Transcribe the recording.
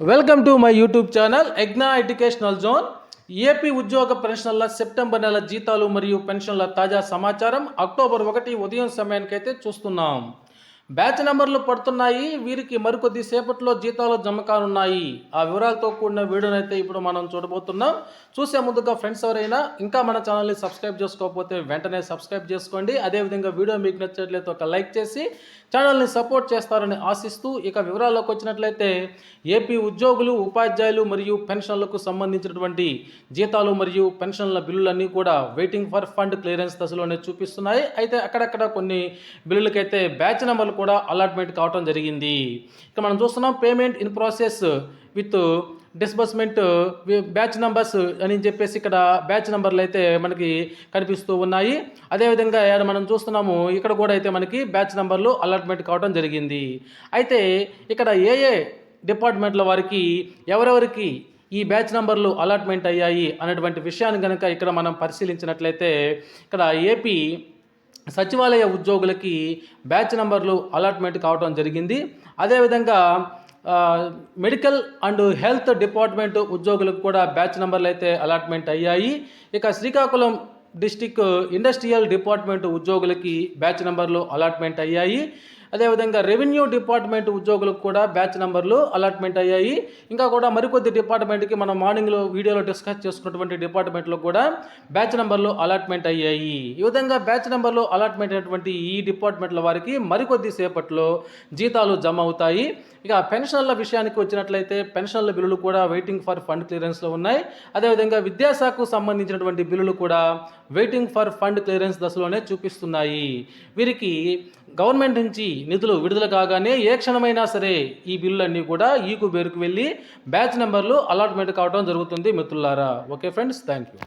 Welcome to my YouTube channel ఎగ్నా educational zone AP ఉద్యోగ పెన్షన్ల September నెల జీతాలు మరియు పెన్షన్ల తాజా సమాచారం అక్టోబర్ ఒకటి ఉదయం సమయానికైతే చూస్తున్నాం. బ్యాచ్ నెంబర్లు పడుతున్నాయి వీరికి మరికొద్ది సేపట్లో జీతాలు జమ కానున్నాయి. ఆ వివరాలతో కూడిన వీడియోనైతే ఇప్పుడు మనం చూడబోతున్నాం. చూసే ముందుగా ఫ్రెండ్స్ ఎవరైనా ఇంకా మన ఛానల్ని సబ్స్క్రైబ్ చేసుకోకపోతే వెంటనే సబ్స్క్రైబ్ చేసుకోండి. అదేవిధంగా వీడియో మీకు నచ్చినట్లయితే ఒక లైక్ చేసి ఛానల్ని సపోర్ట్ చేస్తారని ఆశిస్తూ ఇక వివరాల్లోకి వచ్చినట్లయితే ఏపీ ఉద్యోగులు ఉపాధ్యాయులు మరియు పెన్షన్లకు సంబంధించినటువంటి జీతాలు మరియు పెన్షన్ల బిల్లులన్నీ కూడా వెయిటింగ్ ఫర్ ఫండ్ క్లియరెన్స్ దశలోనే చూపిస్తున్నాయి. అయితే అక్కడక్కడ కొన్ని బిల్లులకైతే బ్యాచ్ నెంబర్లు కూడా అలాట్మెంట్ కావడం జరిగింది. ఇక మనం చూస్తున్నాం payment in process with disbursement batch numbers అని చెప్పేసి ఇక్కడ బ్యాచ్ నెంబర్లు అయితే మనకి కనిపిస్తూ ఉన్నాయి. అదేవిధంగా ఇక్కడ మనం చూస్తున్నాము ఇక్కడ కూడా అయితే మనకి బ్యాచ్ నెంబర్లు అలాట్మెంట్ కావడం జరిగింది. అయితే ఇక్కడ ఏ ఏ డిపార్ట్మెంట్ల వారికి ఎవరెవరికి ఈ బ్యాచ్ నంబర్లు అలాట్మెంట్ అయ్యాయి అనేటువంటి విషయాన్ని కనుక ఇక్కడ మనం పరిశీలించినట్లయితే ఇక్కడ ఏపీ సచివాలయ ఉద్యోగులకి బ్యాచ్ నెంబర్లు అలాట్మెంట్ కావడం జరిగింది. అదేవిధంగా మెడికల్ అండ్ హెల్త్ డిపార్ట్మెంట్ ఉద్యోగులకు కూడా బ్యాచ్ నెంబర్లు అయితే అలాట్మెంట్ అయ్యాయి. ఇక శ్రీకాకుళం డిస్టిక్ ఇండస్ట్రియల్ డిపార్ట్మెంట్ ఉద్యోగులకి బ్యాచ్ నెంబర్లు అలాట్మెంట్ అయ్యాయి. అదేవిధంగా రెవెన్యూ డిపార్ట్మెంట్ ఉద్యోగులకు కూడా బ్యాచ్ నెంబర్లు అలాట్మెంట్ అయ్యాయి. ఇంకా కూడా మరికొద్ది డిపార్ట్మెంట్కి మనం మార్నింగ్లో వీడియోలో డిస్కస్ చేసుకున్నటువంటి డిపార్ట్మెంట్లో కూడా బ్యాచ్ నెంబర్లు అలాట్మెంట్ అయ్యాయి. ఈ విధంగా బ్యాచ్ నెంబర్లు అలాట్మెంట్ అయినటువంటి ఈ డిపార్ట్మెంట్ల వారికి మరికొద్ది సేపట్లో జీతాలు జమ అవుతాయి. ఇక పెన్షన్ల విషయానికి వచ్చినట్లయితే పెన్షన్ల బిల్లులు కూడా వెయిటింగ్ ఫర్ ఫండ్ క్లియరెన్స్లో ఉన్నాయి. అదేవిధంగా విద్యాశాఖకు సంబంధించినటువంటి బిల్లులు కూడా వెయిటింగ్ ఫర్ ఫండ్ క్లియరెన్స్ దశలోనే చూపిస్తున్నాయి. వీరికి గవర్నమెంట్ నుంచి నిధులు విడుదల కాగానే ఏ క్షణమైనా సరే ఈ బిల్లులన్నీ కూడా ఈకు బేరుకు వెళ్ళి బ్యాచ్ నెంబర్లు అలాట్మెంట్ కావడం జరుగుతుంది మిత్రులారా. Okay friends thank you